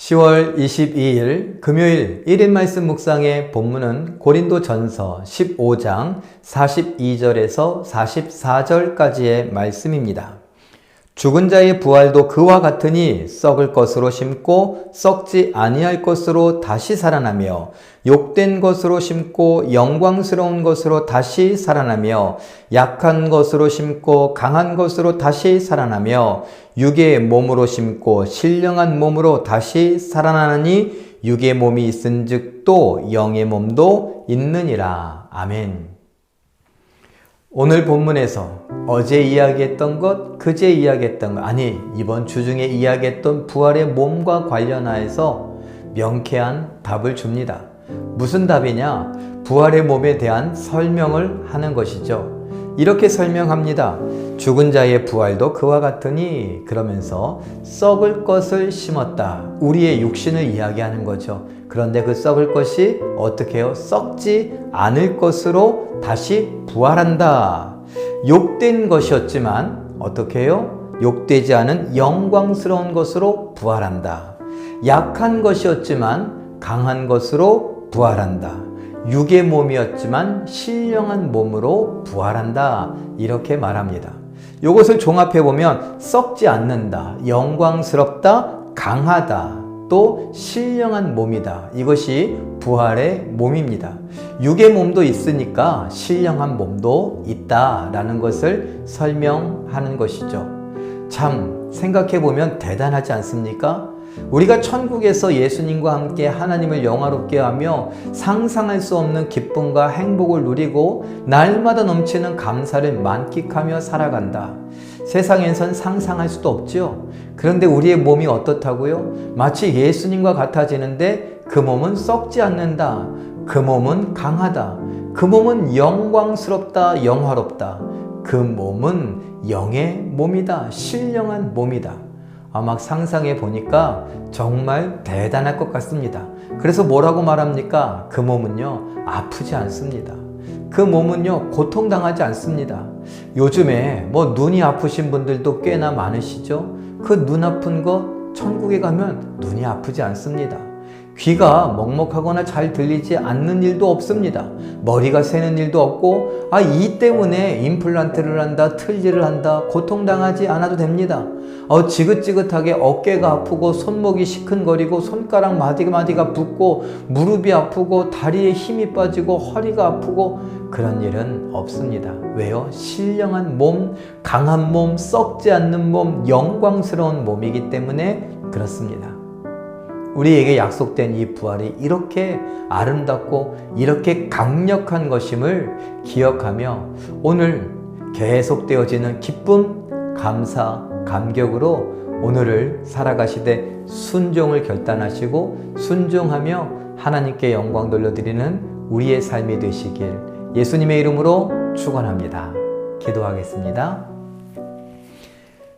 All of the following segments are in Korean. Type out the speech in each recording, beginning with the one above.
10월 22일 금요일 1인 말씀 묵상의 본문은 고린도 전서 15장 42절에서 44절까지의 말씀입니다. 죽은 자의 부활도 그와 같으니 썩을 것으로 심고 썩지 아니할 것으로 다시 살아나며 욕된 것으로 심고 영광스러운 것으로 다시 살아나며 약한 것으로 심고 강한 것으로 다시 살아나며 육의 몸으로 심고 신령한 몸으로 다시 살아나니 육의 몸이 있은즉 또 영의 몸도 있느니라. 아멘. 오늘 본문에서 어제 이야기했던 것, 그제 이야기했던 것, 아니, 이번 주 중에 이야기했던 부활의 몸과 관련하여서 명쾌한 답을 줍니다. 무슨 답이냐? 부활의 몸에 대한 설명을 하는 것이죠. 이렇게 설명합니다. 죽은 자의 부활도 그와 같으니 그러면서 썩을 것을 심었다. 우리의 육신을 이야기하는 거죠. 그런데 그 썩을 것이 어떻게 해요? 썩지 않을 것으로 다시 부활한다. 욕된 것이었지만 어떻게 해요? 욕되지 않은 영광스러운 것으로 부활한다. 약한 것이었지만 강한 것으로 부활한다. 육의 몸이었지만 신령한 몸으로 부활한다. 이렇게 말합니다. 이것을 종합해 보면 썩지 않는다, 영광스럽다, 강하다, 또 신령한 몸이다. 이것이 부활의 몸입니다. 육의 몸도 있으니까 신령한 몸도 있다라는 것을 설명하는 것이죠. 참 생각해 보면 대단하지 않습니까? 우리가 천국에서 예수님과 함께 하나님을 영화롭게 하며 상상할 수 없는 기쁨과 행복을 누리고 날마다 넘치는 감사를 만끽하며 살아간다. 세상에선 상상할 수도 없죠. 그런데 우리의 몸이 어떻다고요? 마치 예수님과 같아지는데 그 몸은 썩지 않는다. 그 몸은 강하다. 그 몸은 영광스럽다, 영화롭다. 그 몸은 영의 몸이다. 신령한 몸이다. 아, 막 상상해 보니까 정말 대단할 것 같습니다. 그래서 뭐라고 말합니까? 그 몸은요, 아프지 않습니다. 그 몸은요, 고통당하지 않습니다. 요즘에 뭐 눈이 아프신 분들도 꽤나 많으시죠? 그 눈 아픈 거 천국에 가면 눈이 아프지 않습니다. 귀가 먹먹하거나 잘 들리지 않는 일도 없습니다. 머리가 새는 일도 없고, 아, 이 때문에 임플란트를 한다, 틀니를 한다, 고통당하지 않아도 됩니다. 어, 지긋지긋하게 어깨가 아프고, 손목이 시큰거리고, 손가락 마디마디가 붓고, 무릎이 아프고, 다리에 힘이 빠지고, 허리가 아프고, 그런 일은 없습니다. 왜요? 신령한 몸, 강한 몸, 썩지 않는 몸, 영광스러운 몸이기 때문에 그렇습니다. 우리에게 약속된 이 부활이 이렇게 아름답고 이렇게 강력한 것임을 기억하며 오늘 계속되어지는 기쁨, 감사, 감격으로 오늘을 살아가시되 순종을 결단하시고 순종하며 하나님께 영광 돌려드리는 우리의 삶이 되시길 예수님의 이름으로 축원합니다. 기도하겠습니다.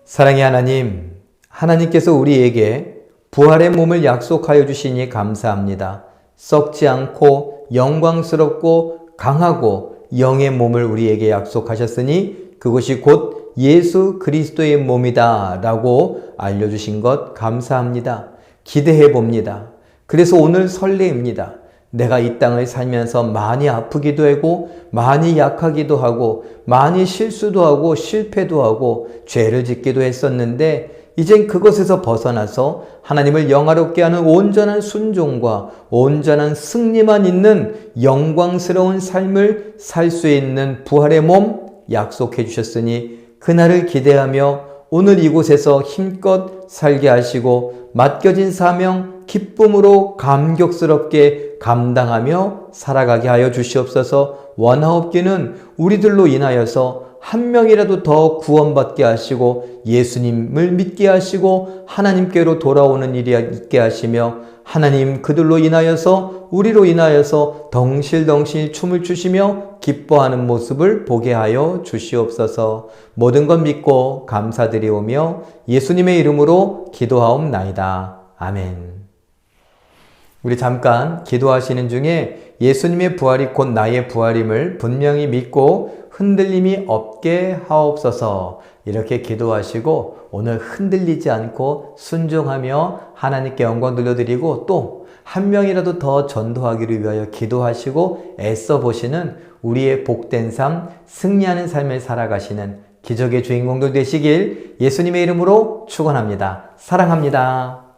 사랑의 하나님, 하나님께서 우리에게 부활의 몸을 약속하여 주시니 감사합니다. 썩지 않고 영광스럽고 강하고 영의 몸을 우리에게 약속하셨으니 그것이 곧 예수 그리스도의 몸이다 라고 알려주신 것 감사합니다. 기대해 봅니다. 그래서 오늘 설레입니다. 내가 이 땅을 살면서 많이 아프기도 하고, 많이 약하기도 하고, 많이 실수도 하고, 실패도 하고, 죄를 짓기도 했었는데, 이젠 그것에서 벗어나서 하나님을 영화롭게 하는 온전한 순종과 온전한 승리만 있는 영광스러운 삶을 살 수 있는 부활의 몸 약속해 주셨으니 그날을 기대하며 오늘 이곳에서 힘껏 살게 하시고 맡겨진 사명 기쁨으로 감격스럽게 감당하며 살아가게 하여 주시옵소서. 원하옵기는 우리들로 인하여서 한 명이라도 더 구원받게 하시고 예수님을 믿게 하시고 하나님께로 돌아오는 일이 있게 하시며 하나님 그들로 인하여서 우리로 인하여서 덩실덩실 춤을 추시며 기뻐하는 모습을 보게 하여 주시옵소서 모든 것 믿고 감사드리오며 예수님의 이름으로 기도하옵나이다. 아멘. 우리 잠깐 기도하시는 중에 예수님의 부활이 곧 나의 부활임을 분명히 믿고 흔들림이 없게 하옵소서 이렇게 기도하시고 오늘 흔들리지 않고 순종하며 하나님께 영광 돌려드리고 또 한 명이라도 더 전도하기를 위하여 기도하시고 애써 보시는 우리의 복된 삶, 승리하는 삶을 살아가시는 기적의 주인공들 되시길 예수님의 이름으로 축원합니다. 사랑합니다.